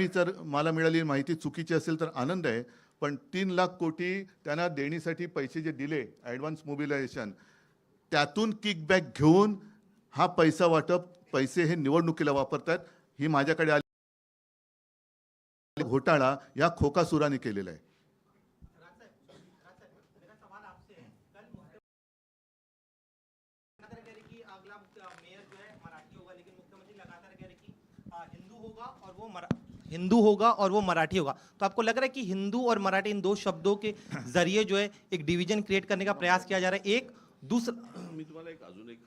मी जर मला मिळालेली माहिती चुकीची असेल तर आनंद आहे पण तीन लाख कोटी त्यांना देणीसाठी पैसे जे दिले ॲडव्हान्स मोबिलायझेशन त्यातून किकबॅक घेऊन हा पैसा वाटप पैसे हे निवडणुकीला वापरतात ही माझ्याकडे आली. घोटाळा या खोकासुराने केलेला आहे लगातार कह रहे कि अगला मुख्य- मेयर जो है मराठी होगा लेकिन मुख्यमंत्री लगातार कह रहे कि आ, हिंदू होगा और वो मरा हिंदू होगा और वो मराठी होगा। तो आपको लग रहा है कि हिंदू और मराठी इन दो शब्दों के जरिए जो है एक डिवीजन क्रिएट करने का प्रयास किया जा रहा है। एक दूसरा मी तुम्हाला एक अजून एक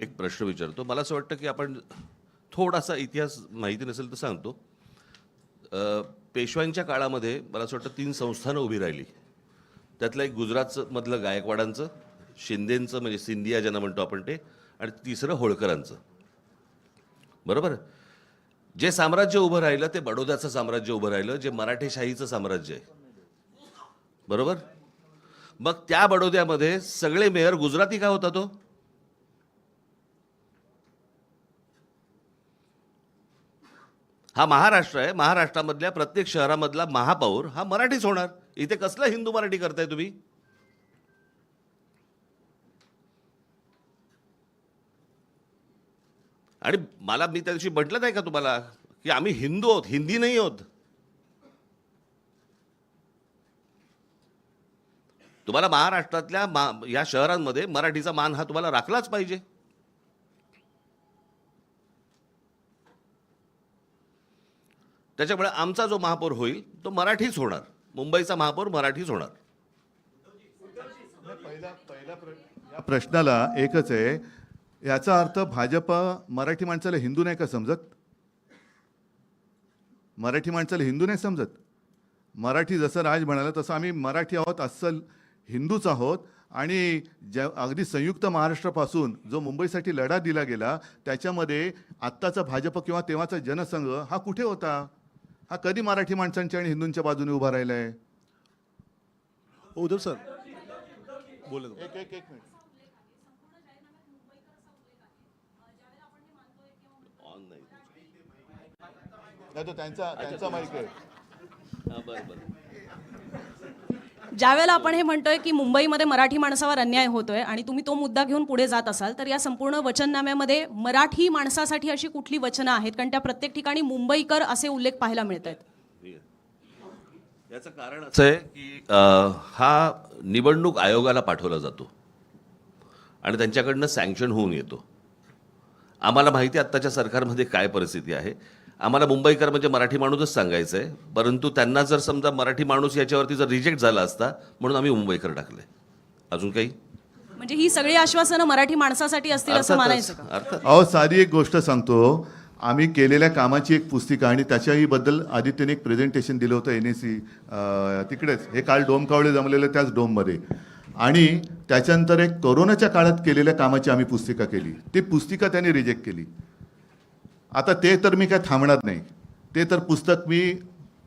एक प्रश्न विचारतो. मला असं वाटतं की आपण थोडासा इतिहास माहिती नसेल तर सांगतो. पेशव्यांच्या काळामध्ये मला असं वाटतं तीन संस्थानं उभी राहिली. त्यातलं एक गुजरातमधलं गायकवाडांचं शिंदेंचं म्हणजे सिंधिया ज्यांना म्हणतो आपण ते आणि तिसरं होळकरांचं. बरोबर? जे साम्राज्य उभं राहिलं ते बडोद्याचं साम्राज्य उभं राहिलं जे मराठेशाहीचं साम्राज्य आहे. बरोबर? मग त्या बडोद्यामध्ये सगळे मेयर गुजराती का होता तो? हा महाराष्ट्र आहे. महाराष्ट्रामधल्या प्रत्येक शहरामधला महापौर हा मराठीच होणार. इथे कसला हिंदू मराठी करताय तुम्ही? आणि मला मी त्या दिवशी म्हटलं नाही का तुम्हाला की आम्ही हिंदू आहोत हिंदी नाही आहोत? तुम्हाला महाराष्ट्रातल्या मा या शहरांमध्ये मराठीचा मान हा तुम्हाला राखलाच पाहिजे. त्याच्यामुळे आमचा जो महापौर होईल तो मराठीच होणार. मुंबईचा महापौर मराठीच होणार. पहिला पहिला प्रश्नाला एकच आहे याचा अर्थ भाजप मराठी माणसाला हिंदू नाही का समजत? मराठी माणसाला हिंदू नाही समजत? मराठी जसं राज म्हणाला तसं आम्ही मराठी आहोत अस्सल हिंदूच आहोत आणि ज्या अगदी संयुक्त महाराष्ट्रापासून जो मुंबईसाठी लढा दिला गेला त्याच्यामध्ये आत्ताचा भाजप किंवा तेव्हाचा जनसंघ हा कुठे होता? हा कधी मराठी माणसांच्या आणि हिंदूंच्या बाजूने उभा राहिला आहे उद्धव सर. बोला एक एक एक मिनिट. नाही तो त्यांचा त्यांचा माईक आहे. हा, बरं बरं. ज्यावेळेला आपण हे म्हणतोय की मुंबईमध्ये मराठी माणसावर अन्याय होतोय आणि तुम्ही तो मुद्दा घेऊन पुढे जात असाल तर या संपूर्ण वचननाम्यामध्ये मराठी माणसासाठी अशी कुठली वचनं आहेत? कारण त्या प्रत्येक ठिकाणी मुंबईकर असे उल्लेख पाहायला मिळत आहेत. याचं कारण असं आहे की हा निवडणूक आयोगाला पाठवला जातो. आणि त्यांच्याकडनं सँक्शन होऊन येतो. आम्हाला माहिती आहे आत्ताच्या सरकारमध्ये काय परिस्थिती आहे. आम्हाला मुंबईकर म्हणजे मराठी माणूसच सांगायचं आहे परंतु त्यांना जर समजा मराठी माणूस याच्यावरती जर रिजेक्ट झाला असता म्हणून आम्ही मुंबईकर टाकले अजून काही? म्हणजे ही सगळी आश्वासनं मराठी माणसासाठी असतील असं मानायचं का? अर्थात. अर्थात अहो साधी एक गोष्ट सांगतो. आम्ही केलेल्या कामाची एक पुस्तिका आणि त्याच्याही बद्दल आदित्यने एक प्रेझेंटेशन दिलं होतं एन एस सी तिकडेच. हे काल डोम कावळे जमलेलं त्याच डोममध्ये. आणि त्याच्यानंतर एक कोरोनाच्या काळात केलेल्या कामाची आम्ही पुस्तिका केली. ती पुस्तिका त्यांनी रिजेक्ट केली. आता ते तर मी काय थांबणार नाही. ते तर पुस्तक मी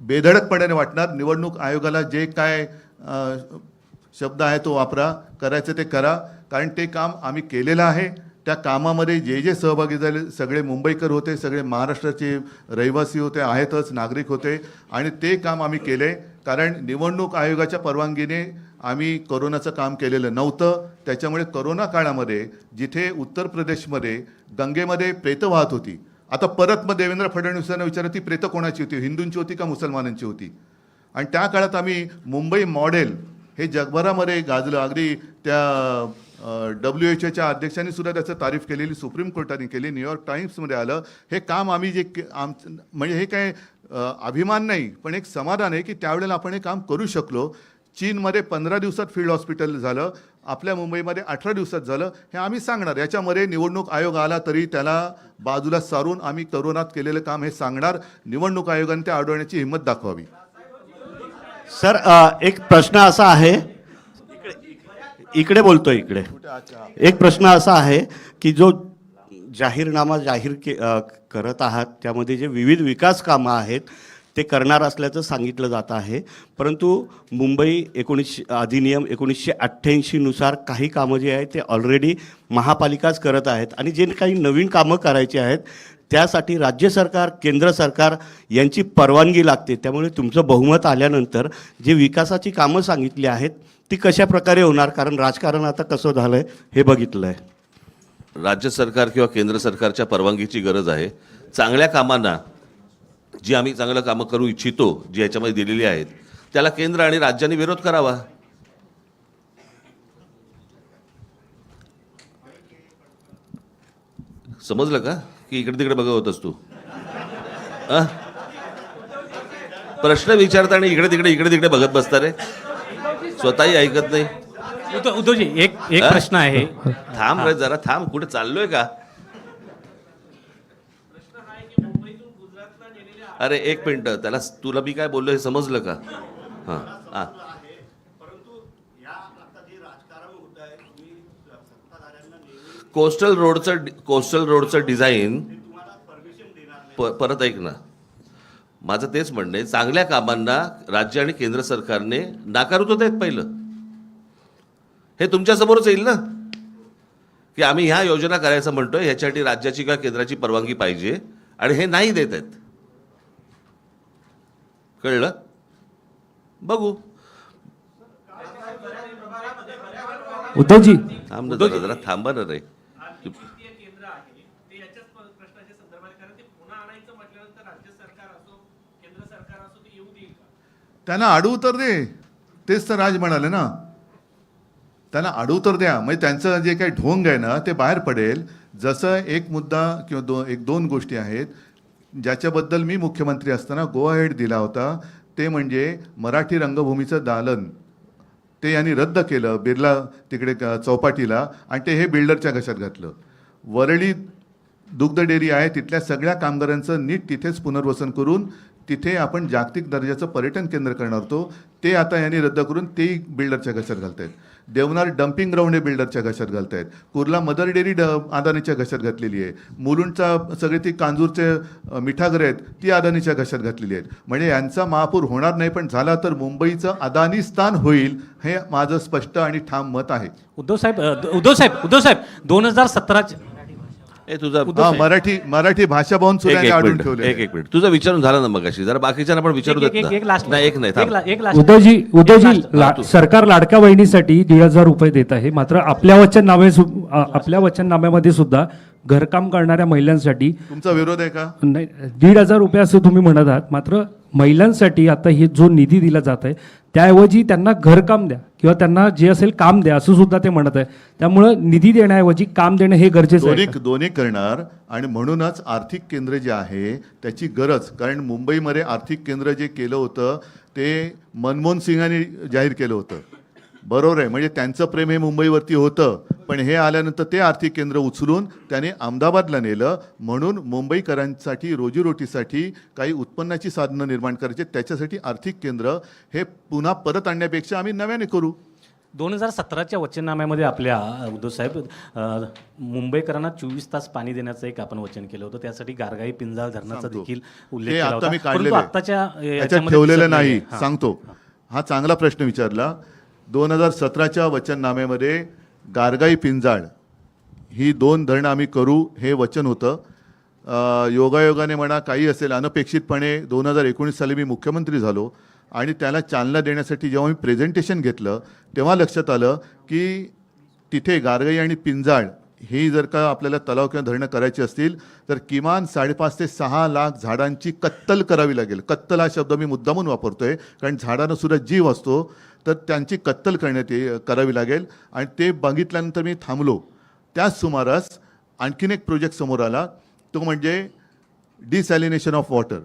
बेधडकपणाने वाटणार. निवडणूक आयोगाला जे काय शब्द आहे तो वापरा. करायचं ते करा. कारण ते काम आम्ही केलेलं आहे. त्या कामामध्ये जे जे सहभागी झाले सगळे मुंबईकर होते सगळे महाराष्ट्राचे रहिवासी होते आहेतच नागरिक होते. आणि ते काम आम्ही केले. कारण निवडणूक आयोगाच्या परवानगीने आम्ही करोनाचं काम केलेलं नव्हतं. त्याच्यामुळे कोरोना काळामध्ये जिथे उत्तर प्रदेशमध्ये गंगेमध्ये प्रेतं वाहत होती आता परत मग देवेंद्र फडणवीसांना विचारलं ती प्रेतं कोणाची होती? हिंदूंची होती का मुसलमानांची होती? आणि त्या काळात आम्ही मुंबई मॉडेल हे जगभरामध्ये गाजलं. अगदी त्या डब्ल्यू एच ओच्या अध्यक्षांनी सुद्धा त्याचं तारीफ केलेली सुप्रीम कोर्टाने केली न्यूयॉर्क टाईम्समध्ये आलं. हे काम आम्ही जे के- आम म्हणजे हे काय अभिमान नाही पण एक समाधान आहे की त्यावेळेला आपण हे काम करू शकलो. चीनमध्ये पंधरा दिवसात फील्ड हॉस्पिटल झालं. आपल्या मुंबईमध्ये अठरा दिवसात झालं हे आम्ही सांगणार. याच्यामध्ये निवडणूक आयोग आला तरी त्याला बाजूला सारून आम्ही करोनात केलेलं काम हे सांगणार. निवडणूक आयोगाने ते अडवण्याची हिंमत दाखवावी. सर एक प्रश्न असा आहे इकडे बोलतो इकडे. एक प्रश्न असा आहे की जो जाहीरनामा जाहीर के करत आहात त्यामध्ये जे विविध विकास कामं आहेत ते करणार असल्याचं सांगितलं जात आहे. परंतु मुंबई एकोणीसशे अधिनियम एकोणीसशे अठ्ठ्याऐंशीनुसार काही कामं जे आहेत ते ऑलरेडी महापालिकाच करत आहेत. आणि जे काही नवीन कामं करायची आहेत त्यासाठी राज्य सरकार केंद्र सरकार यांची परवानगी लागते. त्यामुळे तुमचं बहुमत आल्यानंतर जे विकासाची कामं सांगितली आहेत ती कशा प्रकारे होणार? कारण राजकारण आता कसं झालं आहे हे बघितलं आहे राज्य सरकार किंवा केंद्र सरकारच्या परवानगीची गरज आहे. चांगल्या कामांना जी आम्ही चांगलं कामं करू इच्छितो जी याच्यामध्ये दिलेली आहेत त्याला केंद्र आणि राज्यांनी विरोध करावा. समजलं का? की इकडे तिकडे बघत होतस तू? प्रश्न विचारता आणि इकडे तिकडे इकडे तिकडे बघत बसता रे. स्वतःही ऐकत नाही. उद्धव उद्धवजी एक एक? प्रश्न आहे. थांब रे जरा थांब. कुठे चाललोय का? अरे एक मिनिट. त्याला तुला मी काय बोललो हे समजलं का? हां हां. कोस्टल रोडचं कोस्टल रोडचं डिझाईन प परत ऐक ना. माझं तेच म्हणणं आहे चांगल्या कामांना राज्य आणि केंद्र सरकारने नाकारत होत आहेत पहिलं. हे तुमच्यासमोरच येईल ना? की आम्ही ह्या योजना करायचं म्हणतोय ह्याच्यासाठी राज्याची किंवा केंद्राची परवानगी पाहिजे आणि हे नाही देत आहेत. कळलं? बघू. उद्धवजी. थांब ना जरा थांबा ना रे. केंद्र आहे ते याच्याच प्रश्नाच्या संदर्भात कारण ते पुन्हा आणायचं म्हटल्यानंतर राज्य सरकार असो केंद्र सरकार असो ते येऊ देईल का त्यांना आडू तर दे. तेच तर राज म्हणाले ना. त्यांना आडू तर द्या. म्हणजे त्यांचं जे काही ढोंग आहे ना ते बाहेर पडेल. जसं एक मुद्दा किंवा दो एक दोन गोष्टी आहेत ज्याच्याबद्दल मी मुख्यमंत्री असताना गोवा हेड दिला होता ते म्हणजे मराठी रंगभूमीचं दालन. ते यांनी रद्द केलं बिर्ला तिकडे चौपाटीला आणि ते हे बिल्डरच्या घशात घातलं. वरळी दुग्ध डेअरी आहे तिथल्या सगळ्या कामगारांचं नीट तिथेच पुनर्वसन करून तिथे आपण जागतिक दर्जाचं पर्यटन केंद्र करणार होतो. ते आता यांनी रद्द करून तेही बिल्डरच्या घशात घालत आहेत देवनार डम्पिंग ग्राउंड हे बिल्डरच्या घशात घालत आहेत कुर्ला मदर डेअरी ड अदानीच्या घशात घातलेली आहे. मुलुंडचा सगळे ती कांजूरचे मिठागरे आहेत ती अदानीच्या घशात घातलेली आहेत. म्हणजे यांचा महापूर होणार नाही पण झाला तर मुंबईचं अदानीस्थान होईल हे माझं स्पष्ट आणि ठाम मत आहे. उद्धव साहेब उद्धव साहेब उद्धव साहेब दोन हजार सतराच्या तुझा हा मराठी मराठी भाषा भवन एक सुद्धा एक ठेवले एक एक मिनिट. तुझं विचारून झालं ना मग अशी जरा बाकीच्यांना पण विचारू एक- देत एक- ना. एक लास्ट नाही एक ला- तू. सरकार लाडक्या बहिणीसाठी दीड हजार रुपये देत आहे. मात्र आपल्या वचननामे सु- आ- आपल्या वचननाम्यामध्ये सुद्धा घरकाम करणाऱ्या महिलांसाठी तुमचा विरोध आहे का? नाही दीड हजार रुपये असं तुम्ही म्हणत आहात. मात्र महिलांसाठी आता हे जो निधी दिला जात आहे त्याऐवजी त्यांना घरकाम द्या किंवा त्यांना जे असेल काम द्या असं सुद्धा ते म्हणत आहे त्यामुळं निधी देण्याऐवजी काम देणं हे गरजेचं आहे. दोन्ही दोन्ही करणार आणि म्हणूनच आर्थिक केंद्र जे आहे त्याची गरज कारण मुंबईमध्ये आर्थिक केंद्र जे केलं होतं ते मनमोहन सिंगांनी जाहीर केलं होतं. बरोबर आहे. म्हणजे त्यांचं प्रेम हे मुंबईवरती होतं. पण हे आल्यानंतर ते आर्थिक केंद्र उचलून त्याने अहमदाबादला नेलं. म्हणून मुंबईकरांसाठी रोजीरोटीसाठी काही उत्पन्नाची साधनं निर्माण करायची. त्याच्यासाठी आर्थिक केंद्र हे पुन्हा परत आणण्यापेक्षा आम्ही नव्याने करू. दोन हजार सतराच्या वचननाम्यामध्ये आपल्या अ, उद्धव साहेब अ, मुंबईकरांना चोवीस तास पाणी देण्याचं एक आपण वचन केलं होतं. त्यासाठी गारगाई पिंजाळ धरणाचा. देखील उल्लेख. आत्ताच्या ठेवलेलं नाही. सांगतो. हा चांगला प्रश्न विचारला. दोन हजार सतराच्या वचननाम्यामध्ये गारगाई पिंजाळ ही दोन धरणं आम्ही करू हे वचन होतं. योगायोगाने म्हणा काही असेल अनपेक्षितपणे दोन हजार एकोणीस साली मी मुख्यमंत्री झालो आणि त्याला चालना देण्यासाठी जेव्हा मी प्रेझेंटेशन घेतलं तेव्हा लक्षात आलं की तिथे गारगाई आणि पिंजाळ ही जर का आपल्याला तलाव किंवा धरणं करायची असतील तर किमान साडेपाच ते सहा लाख झाडांची कत्तल करावी लागेल. कत्तल हा शब्द मी मुद्दामून आहे कारण झाडांनासुद्धा जीव असतो. तर त्यांची कत्तल करण्यात ये करावी लागेल. आणि ते बघितल्यानंतर मी थांबलो. त्याच सुमारास आणखीन एक प्रोजेक्ट समोर आला. तो म्हणजे डिसॅलिनेशन ऑफ वॉटर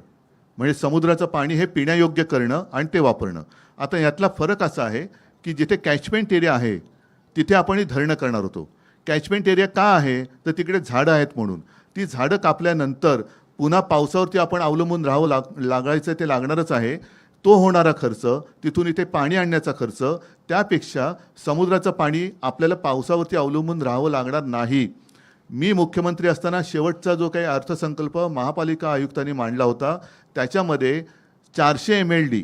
म्हणजे समुद्राचं पाणी हे पिण्यायोग्य करणं आणि ते वापरणं. आता यातला फरक असा आहे की जिथे कॅचमेंट एरिया आहे तिथे आपण धरणं करणार होतो. कॅचमेंट एरिया का आहे? तर तिकडे झाडं आहेत म्हणून. ती झाडं कापल्यानंतर पुन्हा पावसावरती आपण अवलंबून राहावं लाग लागायचं ते लागणारच आहे. तो होणारा खर्च तिथून इथे पाणी आणण्याचा खर्च त्यापेक्षा समुद्राचं पाणी आपल्याला पावसावरती अवलंबून राहावं लागणार नाही. मी मुख्यमंत्री असताना शेवटचा जो काही अर्थसंकल्प महापालिका आयुक्तांनी मांडला होता त्याच्यामध्ये चारशे M L D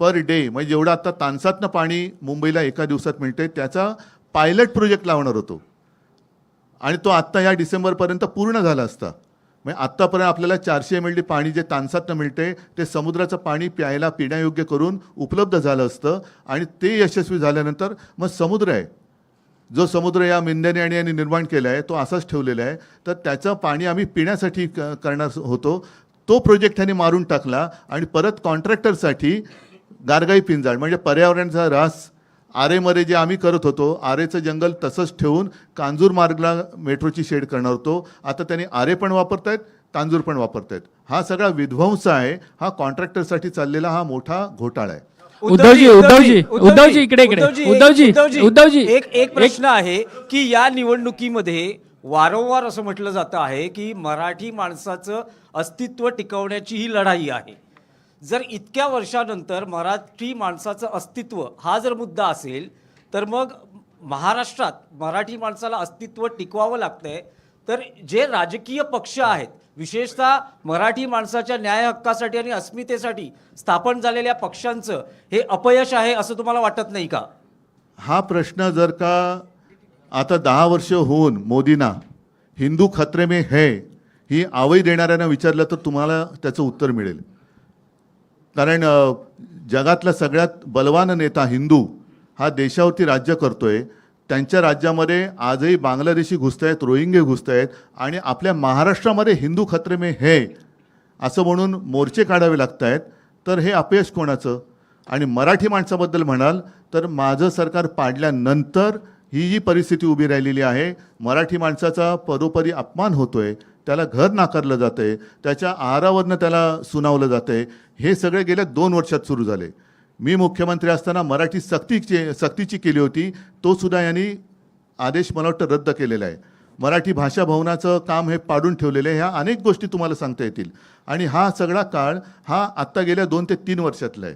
per day म्हणजे जेवढं आता तानसातनं पाणी मुंबईला एका दिवसात मिळते त्याचा पायलट प्रोजेक्ट लावणार होतो. आणि तो आत्ता या डिसेंबरपर्यंत पूर्ण झाला असता. म्हणजे आत्तापर्यंत आपल्याला चारशे एम एल डी पाणी जे तानसातनं मिळते ते समुद्राचं पाणी प्यायला पिण्यायोग्य करून उपलब्ध झालं असतं आणि ते यशस्वी झाल्यानंतर मग समुद्र आहे. जो समुद्र या मिंद्याने आणि यांनी निर्माण केला आहे तो असाच ठेवलेला आहे. तर त्याचं पाणी आम्ही पिण्यासाठी क करणार होतो. तो प्रोजेक्ट त्यांनी मारून टाकला आणि परत कॉन्ट्रॅक्टरसाठी गारगाई पिंजाळ म्हणजे पर्यावरणाचा ऱ्हास आरेमध्ये जे आम्ही करत होतो आरेचं जंगल तसंच ठेवून कांजूर मार्गला मेट्रोची शेड करणार होतो. आता त्यांनी आरे पण वापरतायत कांजूर पण वापरतायत. हा सगळा विध्वंस आहे हा कॉन्ट्रॅक्टरसाठी चाललेला हा मोठा घोटाळा आहे. उद्धवजी, उद्धवजी, उद्धवजी, इकडे, इकडे. उद्धवजी, उद्धवजी. एक एक प्रश्न आहे की या निवडणुकीमध्ये वारंवार असं म्हटलं जातं आहे की मराठी माणसाचं अस्तित्व टिकवण्याची ही लढाई आहे. जर इतक्या वर्षानंतर मराठी माणसाचं अस्तित्व हा जर मुद्दा असेल तर मग महाराष्ट्रात मराठी माणसाला अस्तित्व टिकवावं लागतंय. तर जे राजकीय पक्ष आहेत विशेषतः मराठी माणसाच्या न्याय हक्कासाठी आणि अस्मितेसाठी स्थापन झालेल्या पक्षांचं हे अपयश आहे असं तुम्हाला वाटत नाही का? हा प्रश्न जर का आता दहा वर्ष होऊन मोदींना हिंदू खत्रे में है ही आवई देणाऱ्यांना विचारलं तर तुम्हाला त्याचं उत्तर मिळेल. कारण जगातला सगळ्यात बलवान नेता हिंदू हा देशावरती राज्य करतोय. त्यांच्या राज्यामध्ये आजही बांगलादेशी घुसत आहेत रोहिंगे घुसत आहेत आणि आपल्या महाराष्ट्रामध्ये हिंदू खत्रे मे है असं म्हणून मोर्चे काढावे लागत आहेत तर हे अपयश कोणाचं? आणि मराठी माणसाबद्दल म्हणाल तर माझं सरकार पाडल्यानंतर ही जी परिस्थिती उभी राहिलेली आहे मराठी माणसाचा परोपरी अपमान होतो आहे त्याला घर नाकारलं जातंय त्याच्या आहारावरनं त्याला सुनावलं जातंय. हे सगळे गेल्या दोन वर्षात सुरू झाले. मी मुख्यमंत्री असताना मराठी सक्तीची सक्तीची केली होती तो सुद्धा यांनी आदेश मला वाटतं रद्द केलेला आहे. मराठी भाषा भवनाचं काम हे पाडून ठेवलेलं आहे ह्या अनेक गोष्टी तुम्हाला सांगता येतील. आणि हा सगळा काळ हा आत्ता गेल्या दोन ते तीन वर्षातला आहे.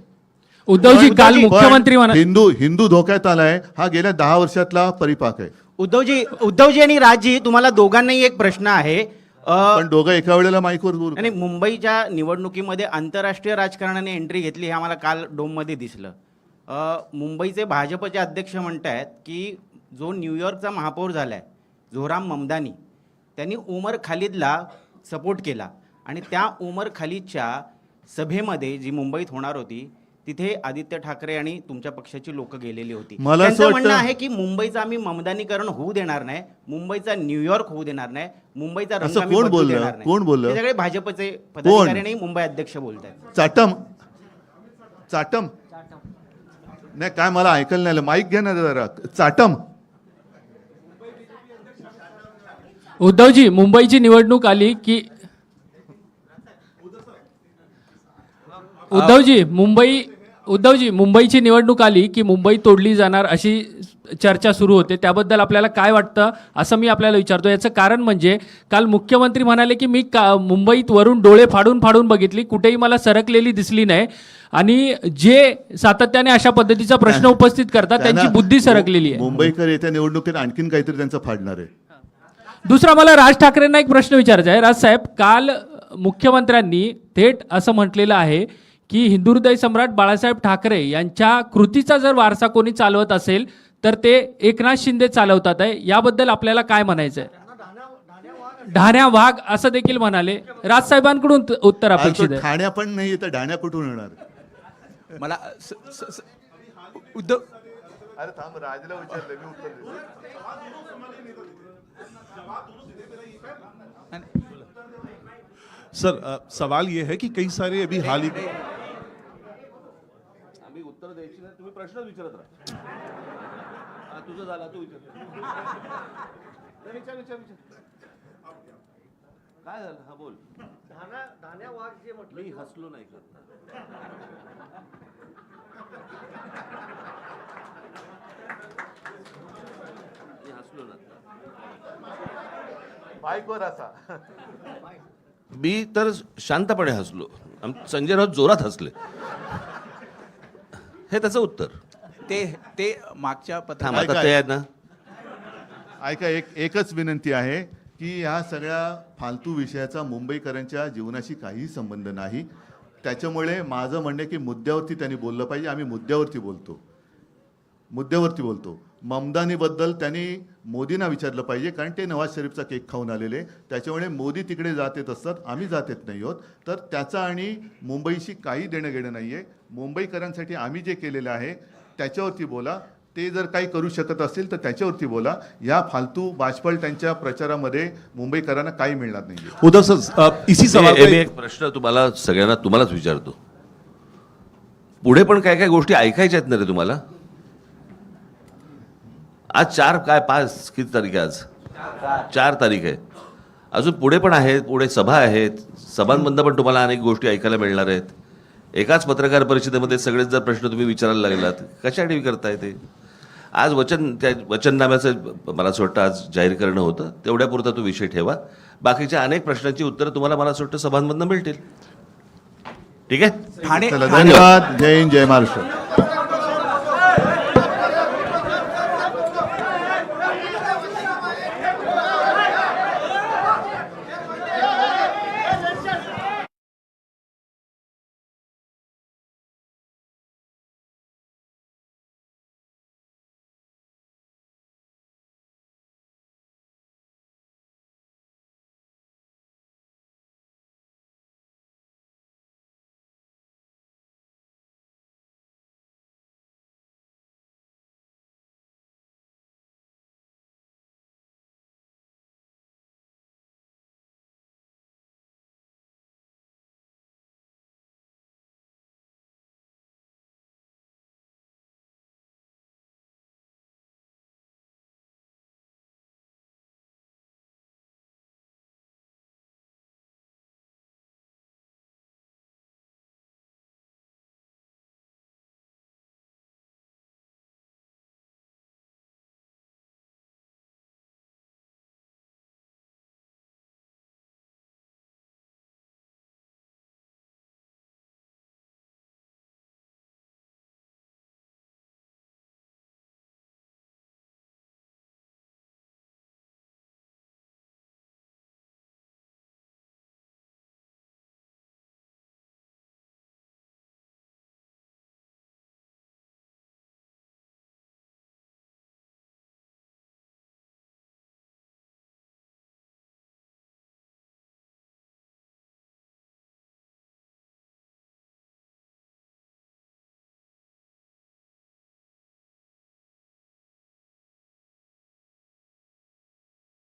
उद्धवजी काल मुख्यमंत्री म्हणा हिंदू हिंदू धोक्यात आलाय हा गेल्या दहा वर्षातला परिपाक आहे. उद्धवजी उद्धवजी आणि राजजी तुम्हाला दोघांनाही एक प्रश्न आहे. पण दोघं एका वेळेला माईकवर बोलू आणि मुंबईच्या निवडणुकीमध्ये आंतरराष्ट्रीय राजकारणाने एंट्री घेतली हे आम्हाला काल डोममध्ये दिसलं. मुंबईचे भाजपचे अध्यक्ष म्हणत आहेत की जो न्यूयॉर्कचा महापौर झाला आहे झोराम ममदानी त्यांनी उमर खालिदला सपोर्ट केला. आणि त्या उमर खालिदच्या सभेमध्ये जी मुंबईत होणार होती तिथे आदित्य ठाकरे आणि तुमच्या पक्षाची लोक गेलेली होती. मला असं म्हणणं वाटतं- आहे की मुंबईचं आम्ही ममदानीकरण होऊ देणार नाही मुंबईचा न्यूयॉर्क होऊ देणार नाही मुंबईचा रंग असं आम्ही कोण बदलू बोललं? देणार नाही. कोण बोललं? हे सगळे भाजपचे पदाधिकारी आणि मुंबई अध्यक्ष बोलत आहेत चाटम. चाटम. नाही काय मला ऐकायला नाही आलं. माईक घ्या ना जरा. चाटम. उद्धवजी मुंबईची निवडणूक आली की उद्धवजी मुंबई उद्धवजी मुंबईची निवडणूक आली की मुंबई तोडली जाणार अशी चर्चा सुरू होते. त्याबद्दल आपल्याला काय वाटतं असं मी आपल्याला विचारतो याचं कारण म्हणजे काल मुख्यमंत्री म्हणाले की मी का मुंबईत वरून डोळे फाडून फाडून बघितली. कुठेही मला सरकलेली दिसली नाही. आणि जे सातत्याने अशा पद्धतीचा प्रश्न उपस्थित करतात त्यांची बुद्धी सरकलेली आहे. मुंबईकर येत्या निवडणुकीत आणखीन काहीतरी त्यांचं फाडणार आहे. दुसरा मला राज ठाकरेंना एक प्रश्न विचारायचा आहे. राजसाहेब काल मुख्यमंत्र्यांनी थेट असं म्हटलेलं आहे की हिंदू हृदय सम्राट बाळासाहेब ठाकरे यांच्या कृतीचा जर वारसा कोणी चालवत असेल तर ते एकनाथ शिंदे चालवतात आहे. याबद्दल आपल्याला काय म्हणायचं आहे ढाण्या वाघ असं देखील म्हणाले. राजसाहेबांकडून उत्तर अपेक्षित आहे. ठाण्या पण नाही तर ढाण्या कुठून येणार? मला स- स- स- उद्धव अरे थांब राजला विचारलं मी उत्तर देतो. सर अ, सवाल ये है कि कई सारे अभी हाल ही आम्ही उत्तर द्यायची नाही तुम्ही प्रश्न विचारत राहा. हा, तुझं झाला तू विचार. विचार विचार विचार. काय झालं? हा बोल. मी हसलो नाही का मी हसलो ना माईकवर असा. मी तर शांतपणे हसलो. आम- संजय राऊत जोरात हसले. हे त्याचं उत्तर. ते ते मागच्या थांब पत्र काय- आता ते आहे ना. ऐका एक एकच विनंती आहे की ह्या सगळ्या फालतू विषयाचा मुंबईकरांच्या जीवनाशी काहीही संबंध नाही. त्याच्यामुळे माझं म्हणणं आहे की मुद्द्यावरती त्यांनी बोललं पाहिजे आम्ही मुद्द्यावरती बोलतो. मुद्द्यावरती बोलतो. ममदानीबद्दल त्यांनी मोदींना विचारलं पाहिजे कारण ते नवाज शरीफचा केक खाऊन आलेले. त्याच्यामुळे मोदी तिकडे जात येत असतात आम्ही जात येत नाही आहोत तर त्याचा आणि मुंबईशी काही देणं घेणं नाही आहे मुंबईकरांसाठी आम्ही जे केलेलं आहे त्याच्यावरती बोला. ते जर काही करू शकत असतील तर त्याच्यावरती बोला. या फालतू बाजपळ त्यांच्या प्रचारामध्ये मुंबईकरांना काही मिळणार नाही उद्धव सर इसी सवाल एक प्रश्न तुम्हाला सगळ्यांना तुम्हालाच विचारतो. पुढे पण काय काय गोष्टी ऐकायच्या आहेत ना रे तुम्हाला? आज चार काय पाच किती तारीख आहे आज? चार तारीख आहे. अजून पुढे पण आहेत पुढे सभा आहेत. सभांमधनं पण तुम्हाला अनेक गोष्टी ऐकायला मिळणार आहेत. एकाच पत्रकार परिषदेमध्ये सगळेच जर प्रश्न तुम्ही विचारायला लागलात कशासाठी करताय ते? आज वचन त्या वचननाम्याचं मला असं वाटतं आज जाहीर करणं होतं. तेवढ्यापुरता तो विषय ठेवा. बाकीच्या अनेक प्रश्नांची उत्तरं तुम्हाला मला असं वाटतं सभांमधनं मिळतील. ठीक आहे? धन्यवाद. जय हिंद जय महाराष्ट्र.